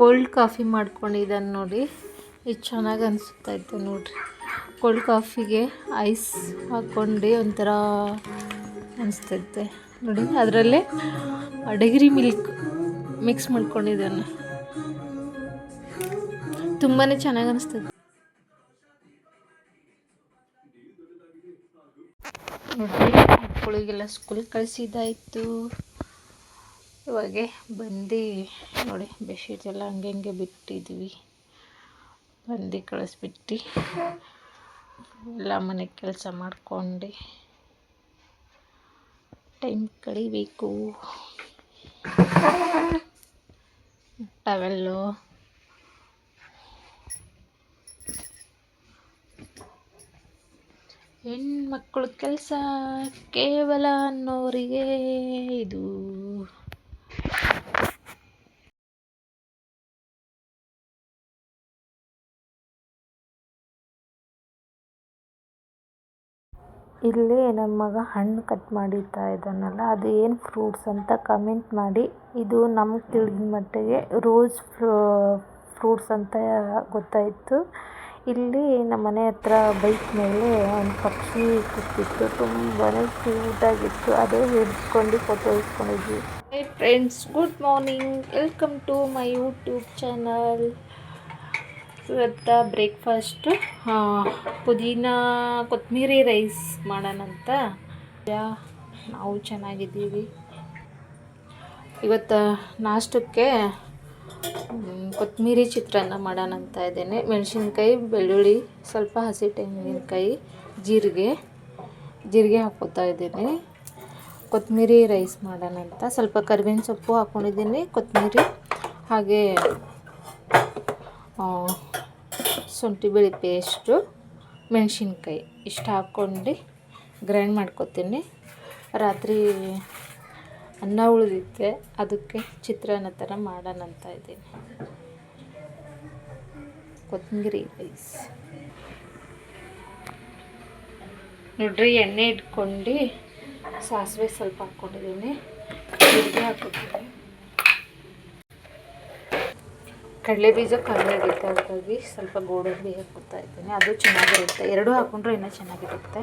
Cold coffee ಮಾಡ್ಕೊಂಡಿದ್ದಾನೆ ನೋಡಿ. ಇದು ಚೆನ್ನಾಗಿ ಅನಿಸ್ತಾಯಿತ್ತು ನೋಡಿರಿ. ಕೋಲ್ಡ್ ಕಾಫಿಗೆ ಐಸ್ ಹಾಕ್ಕೊಂಡು ಒಂಥರ ಅನಿಸ್ತೈತೆ ನೋಡಿ, ಅದರಲ್ಲೇ ಅಡಗಿರಿ ಮಿಲ್ಕ್ ಮಿಕ್ಸ್ ಮಾಡ್ಕೊಂಡಿದ್ದಾನೆ ತುಂಬಾ ಚೆನ್ನಾಗಿ ಅನಿಸ್ತೈತೆ ನೋಡಿರಿ, ಮಕ್ಕಳಿಗೆಲ್ಲ ಸ್ಕೂಲ್ ಕಳಿಸಿದ್ದಾಯಿತು. ಇವಾಗೆ ಬಂದು ನೋಡಿ ಬೆಡ್ಶೀಟ್ ಎಲ್ಲ ಹಂಗೆ ಹಂಗೆ ಬಿಟ್ಟಿದ್ವಿ. ಬಂದು ಕಳಿಸ್ಬಿಟ್ಟು ಎಲ್ಲ ಮನೆ ಕೆಲಸ ಮಾಡ್ಕೊಂಡು. ಟೈಮ್ ಕಳಿಬೇಕು. ಟವೆಲ್ಲು. ಹೆಣ್ಮಕ್ಳು ಕೆಲಸ ಕೇವಲ ಅನ್ನೋರಿಗೆ ಇದು. ಇಲ್ಲಿ ನನ್ನ ಮಗ ಹಣ್ಣು ಕಟ್ ಮಾಡಿರ್ತಾ ಇದ್ದಾನಲ್ಲ ಅದು ಏನು ಫ್ರೂಟ್ಸ್ ಅಂತ ಕಮೆಂಟ್ ಮಾಡಿ. ಇದು ನಮ್ಗೆ ತಿಳಿದ ಮಟ್ಟಿಗೆ ರೋಸ್ ಫ್ರೂಟ್ಸ್ ಅಂತ ಗೊತ್ತಾಯಿತು. ಇಲ್ಲಿ ನಮ್ಮ ಮನೆ ಹತ್ರ ಬೈಕ್ ಮೇಲೆ ಒಂದು ಪಕ್ಷಿ ಕೂತಿತ್ತು ತುಂಬಾ ಕ್ಯೂಟಾಗಿತ್ತು ಅದೇ ಹಿಡ್ಕೊಂಡು photo ಇಟ್ಕೊಂಡಿದ್ವಿ. Hey friends good morning welcome to my YouTube channel ಇವತ್ತು ಬ್ರೇಕ್ಫಾಸ್ಟು ಪುದೀನ ಕೊತ್ತಂಬರಿ ರೈಸ್ ಮಾಡೋಣಂತ. ನಾವು ಚೆನ್ನಾಗಿದ್ದೀವಿ. ಇವತ್ತು, ನಾಷ್ಟಕ್ಕೆ ಕೊತ್ತಂಬರಿ ಚಿತ್ರಾನ್ನ ಮಾಡೋಣಂತ ಇದ್ದೇನೆ. ಮೆಣಸಿನ್ಕಾಯಿ, ಬೆಳ್ಳುಳ್ಳಿ, ಸ್ವಲ್ಪ ಹಸಿ ತೆಂಗಿನಕಾಯಿ, ಜೀರಿಗೆ ಜೀರಿಗೆ ಹಾಕ್ಕೊತಾ ಇದ್ದೀನಿ. ಕೊತ್ತಂಬರಿ ರೈಸ್ ಮಾಡೋಣಂತ. ಸ್ವಲ್ಪ ಕರಿಬೇವಿನ ಸೊಪ್ಪು ಹಾಕ್ಕೊಂಡಿದ್ದೀನಿ ಕೊತ್ತಂಬರಿ ಹಾಗೆ ಶುಂಠಿ ಬೆಳ್ಳಿ ಪೇಸ್ಟು, ಮೆಣಸಿನ್ಕಾಯಿ ಇಷ್ಟು ಹಾಕ್ಕೊಂಡು ಗ್ರೈಂಡ್ ಮಾಡ್ಕೊತೀನಿ. ರಾತ್ರಿ ಅನ್ನ ಉಳಿದಿತ್ತೆ ಅದಕ್ಕೆ ಚಿತ್ರಾನ್ನ ಥರ ಮಾಡೋಣ ಅಂತ ಇದ್ದೀನಿ. ಕೊತ್ತಂಬರಿ ರೈಸ್ ನೋಡ್ರಿ, ಎಣ್ಣೆ ಇಟ್ಕೊಂಡು ಸಾಸಿವೆ ಸ್ವಲ್ಪ ಹಾಕ್ಕೊಂಡಿದ್ದೀನಿ. ಜೀರಿಗೆ ಕಡಲೆ ಬೀಜ ಕಮ್ಮಿ ಆಗುತ್ತೆ ಹಾಗಾಗಿ ಸ್ವಲ್ಪ ಗೋಡಂಬಿ ಹಾಕ್ಕೊತಾ ಇದ್ದೀನಿ. ಅದು ಚೆನ್ನಾಗಿರುತ್ತೆ. ಎರಡೂ ಹಾಕ್ಕೊಂಡ್ರೆ ಇನ್ನೂ ಚೆನ್ನಾಗಿರುತ್ತೆ.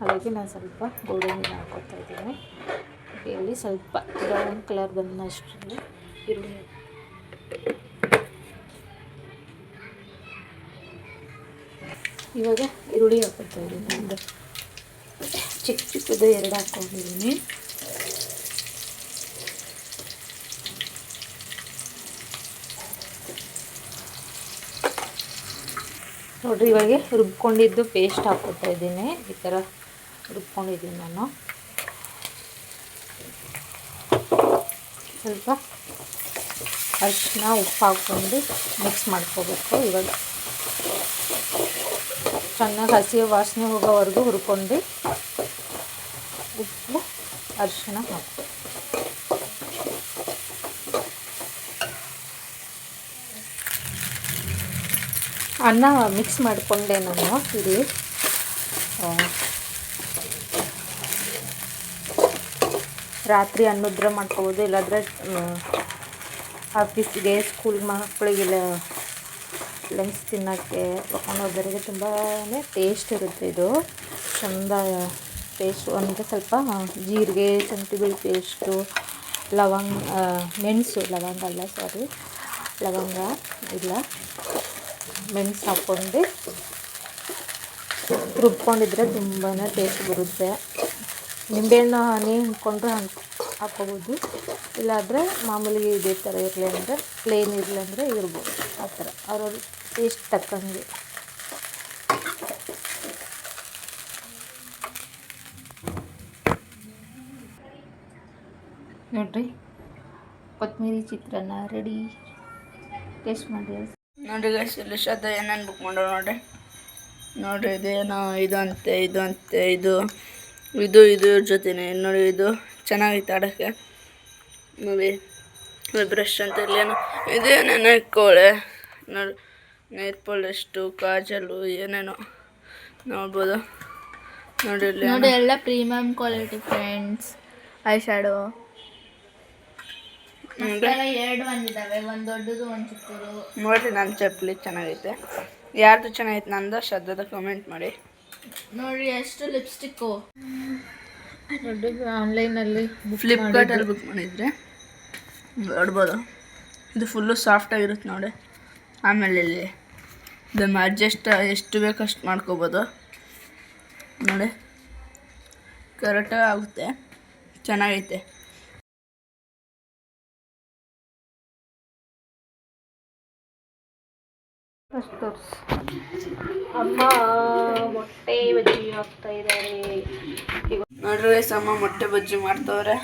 ಹಾಗಾಗಿ ನಾನು ಸ್ವಲ್ಪ ಗೋಡಂಬಿ ಹಾಕ್ಕೊತಾ ಇದ್ದೀನಿ. ಇಲ್ಲಿ ಸ್ವಲ್ಪ ಬ್ರೌನ್ ಕಲರ್ ಬಂದಷ್ಟರಲ್ಲಿ ಈರುಳ್ಳಿ ಇವಾಗ ಈರುಳ್ಳಿ ಹಾಕ್ಕೊತಾ ಇದ್ದೀನಿ. ಒಂದು ಚಿಕ್ಕ ಚಿಕ್ಕದು ಎರಡು ಹಾಕ್ಕೊಂಡಿದ್ದೀನಿ ನೋಡ್ರಿ, ಇವಾಗ ರುಬ್ಕೊಂಡಿದ್ದು ಪೇಸ್ಟ್ ಹಾಕ್ಕೊತಾ ಇದ್ದೀನಿ. ಈ ಥರ ರುಬ್ಕೊಂಡಿದ್ದೀನಿ ನಾನು. ಸ್ವಲ್ಪ ಅರಿಶಿನ, ಉಪ್ಪು ಹಾಕ್ಕೊಂಡು ಮಿಕ್ಸ್ ಮಾಡ್ಕೋಬೇಕು. ಇವಾಗ ಚೆನ್ನಾಗಿ ಹಸಿ ವಾಸನೆ ಹೋಗೋವರೆಗೂ ಹುರ್ಕೊಂಡು ಉಪ್ಪು, ಅರಿಶಿನ ಹಾಕ್ಬೇಕು. ಅನ್ನ ಮಿಕ್ಸ್ ಮಾಡಿಕೊಂಡೆ ನಾನು. ಇಲ್ಲಿ ರಾತ್ರಿ ಅನ್ನದ್ರ ಮಾಡ್ಕೋಬೋದು. ಇಲ್ಲಾಂದರೆ ಆಫೀಸ್ಗೆ ಸ್ಕೂಲ್ ಮಕ್ಕಳಿಗೆಲ್ಲ ಲಂಚ್ ತಿನ್ನೋಕ್ಕೆ ತಗೊಂಡು ಹೋಗೋರಿಗೆ ತುಂಬಾ ಟೇಸ್ಟ್ ಇರುತ್ತೆ ಇದು. ಚಂದ ಟೇಸ್ಟ್ ಅಂದರೆ ಸ್ವಲ್ಪ ಜೀರಿಗೆ ಬೆಳ್ಳುಳ್ಳಿ ಪೇಸ್ಟು ಲವಂಗ ಮೆಣಸು, ಲವಂಗ ಅಲ್ಲ ಸಾರಿ ಲವಂಗ, ಇಲ್ಲ. ಮೆಣಸು ಹಾಕ್ಕೊಂಡು ರುಬ್ಕೊಂಡಿದ್ರೆ ತುಂಬಾ ಟೇಸ್ಟ್ ಬರುತ್ತೆ. ನಿಂಬೆಹಣ್ಣು, ಹನಿ ಹಿಂಕೊಂಡ್ರೆ ಹನ್ ಹಾಕ್ಕೋಬೋದು. ಇಲ್ಲಾಂದರೆ ಮಾಮೂಲಿ ಇದೇ ಥರ ಇರಲಿ ಅಂದರೆ ಪ್ಲೇನ್ ಇರಲಿ ಅಂದರೆ ಇರ್ಬೋದು. ಆ ಥರ ಅವ್ರವ್ರ ಟೇಸ್ಟ್ ತಕ್ಕಂಗೆ. ನೋಡ್ರಿ ಕೊತ್ತಂಬರಿ ಚಿತ್ರಾನ್ನ ರೆಡಿ ಟೇಸ್ಟ್ ಮಾಡಿ ನೋಡ್ರಿ ಗೈಸ್ ಇಲ್ಲಿ ಶ್ರದ್ಧ ಏನೇನು ಬುಕ್ ಮಾಡೋ ನೋಡ್ರಿ ನೋಡ್ರಿ ಇದೇನೋ ಇದು ಅಂತೆ ಇದು ಅಂತೆ ಇದು ಇದು ಇದು ಜೊತೆನೆ. ನೋಡಿ ಇದು ಚೆನ್ನಾಗೈತೆ ಆಡೋಕ್ಕೆ. ನೋಡಿ ಬ್ರಷ್ ಅಂತ ಇಲ್ಲೇನೋ ಇದೇನೇನೋ ಇಕ್ಕೋಳೆ ನೋಡಿ ನೈಟ್ ಪಾಲಿಷ್ಟು ಕಾಜಲು ಏನೇನೋ ನೋಡ್ಬೋದು. ನೋಡಿ ಇಲ್ಲಿ ನೋಡಿ ಎಲ್ಲ premium quality friends eye shadow ಎರಡು ಒಂದು ದೊಡ್ಡದು ಒಂದು ಚಿಕ್ಕದು. ನೋಡಿರಿ ನನ್ನ ಚಪ್ಪಲಿ ಚೆನ್ನಾಗೈತೆ. ಯಾರ್ದು ಚೆನ್ನಾಗೈತೆ ನಂದ ಶ್ರದ್ಧದ ಕಮೆಂಟ್ ಮಾಡಿ. ನೋಡ್ರಿ ಎಷ್ಟು ಲಿಪ್ಸ್ಟಿಕ್ಕು ದೊಡ್ಡದು ಆನ್ಲೈನಲ್ಲಿ ಫ್ಲಿಪ್ಕಾರ್ಟಲ್ಲಿ ಬುಕ್ ಮಾಡಿದರೆ. ನೋಡ್ಬೋದು. ಇದು ಫುಲ್ಲು ಸಾಫ್ಟಾಗಿರುತ್ತೆ ನೋಡಿ. ಆಮೇಲೆ ಇಲ್ಲಿ ಇದನ್ನು ಅಡ್ಜಸ್ಟ್ ಎಷ್ಟು ಬೇಕು ಅಷ್ಟು ಮಾಡ್ಕೋಬೋದು. ನೋಡಿ. ಕರೆಕ್ಟಾಗಿ ಆಗುತ್ತೆ. ಚೆನ್ನಾಗೈತೆ. ಅಮ್ಮ ಮೊಟ್ಟೆ ಬಜ್ಜಿ ಹಾಕ್ತಾ ಇದ್ದಾರೆ. ನೋಡ್ರಿ ಅಮ್ಮ ಮೊಟ್ಟೆ ಬಜ್ಜಿ ಮಾಡ್ತವ್ರೆ.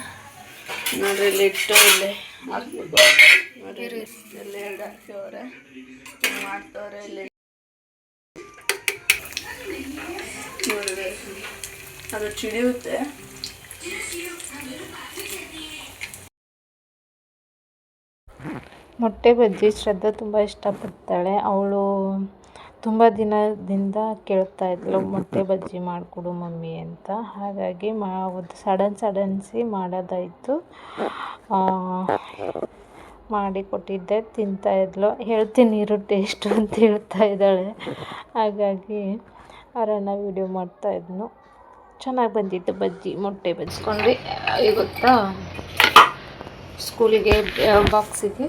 ನೋಡ್ರಿ ಇಲ್ಲಿ ಇಟ್ಟು ಇಲ್ಲಿ ಹಾಕ್ಬೇಕು ನೋಡ್ರಿ ಇಲ್ಲಿ ಎರಡು ಹಾಕ್ತವ್ರೆ ಮಾಡ್ತವ್ರೆ ಇಲ್ಲಿ. ನೋಡ್ರಿ ಅದು ಚಿಡಿಯುತ್ತೆ. ಮೊಟ್ಟೆ ಬಜ್ಜಿ ಶ್ರದ್ಧಾ ತುಂಬ ಇಷ್ಟಪಡ್ತಾಳೆ. ಅವಳು ತುಂಬ ದಿನದಿಂದ ಕೇಳ್ತಾ ಇದ್ಳು ಮೊಟ್ಟೆ ಬಜ್ಜಿ ಮಾಡಿಕೊಡು ಮಮ್ಮಿ ಅಂತ. ಹಾಗಾಗಿ ಮಾ ಸಡನ್ ಸಡನ್ಸಿ ಮಾಡೋದಾಯಿತು. ಮಾಡಿ ಕೊಟ್ಟಿದ್ದೆ, ತಿಂತಾ ಇದ್ಲು. ಹೇಳ್ತೀನಿ, ಇರು ಟೇಸ್ಟು ಅಂತ ಹೇಳ್ತಾ ಇದ್ದಾಳೆ. ಹಾಗಾಗಿ ಅವರನ್ನ ವೀಡಿಯೋ ಮಾಡ್ತಾ ಇದ್ನು. ಚೆನ್ನಾಗಿ ಬಂದಿತ್ತು ಬಜ್ಜಿ, ಮೊಟ್ಟೆ ಬಜ್ಜಿಕೊಂಡ್ರಿ ಗೊತ್ತಾ? ಸ್ಕೂಲಿಗೆ ಬಾಕ್ಸಿಗೆ.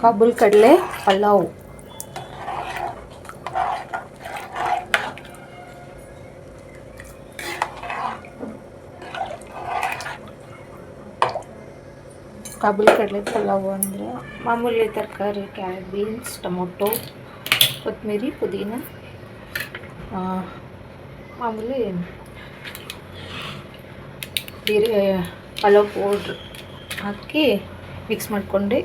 ಕಾಬೂಲ್ ಕಡಲೆ, ಪಲಾವ್. ಕಾಬೂಲ್ ಕಡಲೆ, ಪಲಾವ್ ಅಂದರೆ ಮಾಮೂಲಿ ತರಕಾರಿ, ಕ್ಯಾರೆಟ್ ಬೀನ್ಸ್, ಟೊಮೊಟೊ, ಕೊತ್ತಂಬರಿ, ಪುದೀನ ಮಾಮೂಲಿ ಬೇರೆ, ಪಲಾವ್ ಪೌಡ್ರ್ ಹಾಕಿ ಮಿಕ್ಸ್ ಮಾಡ್ಕೊಂಡು.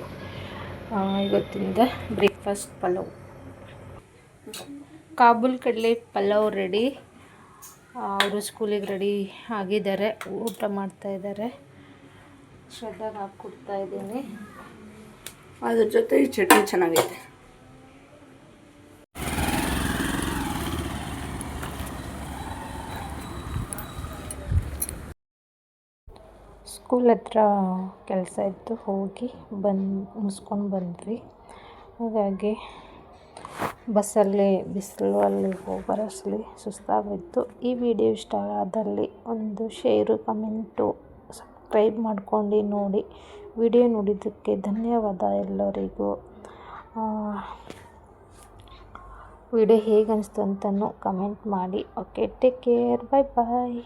ಇವತ್ತಿಂದ ಬ್ರೇಕ್ಫಾಸ್ಟ್ ಪಲಾವ್. ಕಾಬೂಲ್ ಕಡಲೆ ಪಲಾವ್ ರೆಡಿ ಅವರು ಸ್ಕೂಲಿಗೆ ರೆಡಿ ಆಗಿದ್ದಾರೆ, ಊಟ ಮಾಡ್ತಾ ಇದ್ದಾರೆ. ಶ್ರದ್ಧಾಗೆ ಹಾಕಿ ಕೊಡ್ತಾ ಇದ್ದೀನಿ. ಅದ್ರ ಜೊತೆ ಈ ಚಟ್ನಿ ಚೆನ್ನಾಗೈತೆ. ಸ್ಕೂಲ್ ಹತ್ರ ಕೆಲಸ ಇತ್ತು, ಹೋಗಿ ಬಂದು, ಮುಗಿಸ್ಕೊಂಡು ಬಂದ್ವಿ. ಹಾಗಾಗಿ ಬಸ್ಸಲ್ಲಿ ಬಿಸಿಲು ಅಲ್ಲಿ ಹೋಗಿ ಬರೋಷ್ಟರಲ್ಲಿ ಸುಸ್ತಾಗೋಯ್ತು. ಈ ವಿಡಿಯೋ ಇಷ್ಟ ಆದಲ್ಲಿ ಒಂದು ಶೇರು, ಕಮೆಂಟು, ಸಬ್ಸ್ಕ್ರೈಬ್ ಮಾಡ್ಕೊಂಡು ನೋಡಿ. ವಿಡಿಯೋ ನೋಡಿದ್ದಕ್ಕೆ ಧನ್ಯವಾದ ಎಲ್ಲರಿಗೂ. ವಿಡಿಯೋ ಹೇಗೆ ಅನಿಸ್ತು ಅಂತಲೂ ಕಮೆಂಟ್ ಮಾಡಿ. Okay, take care, bye bye.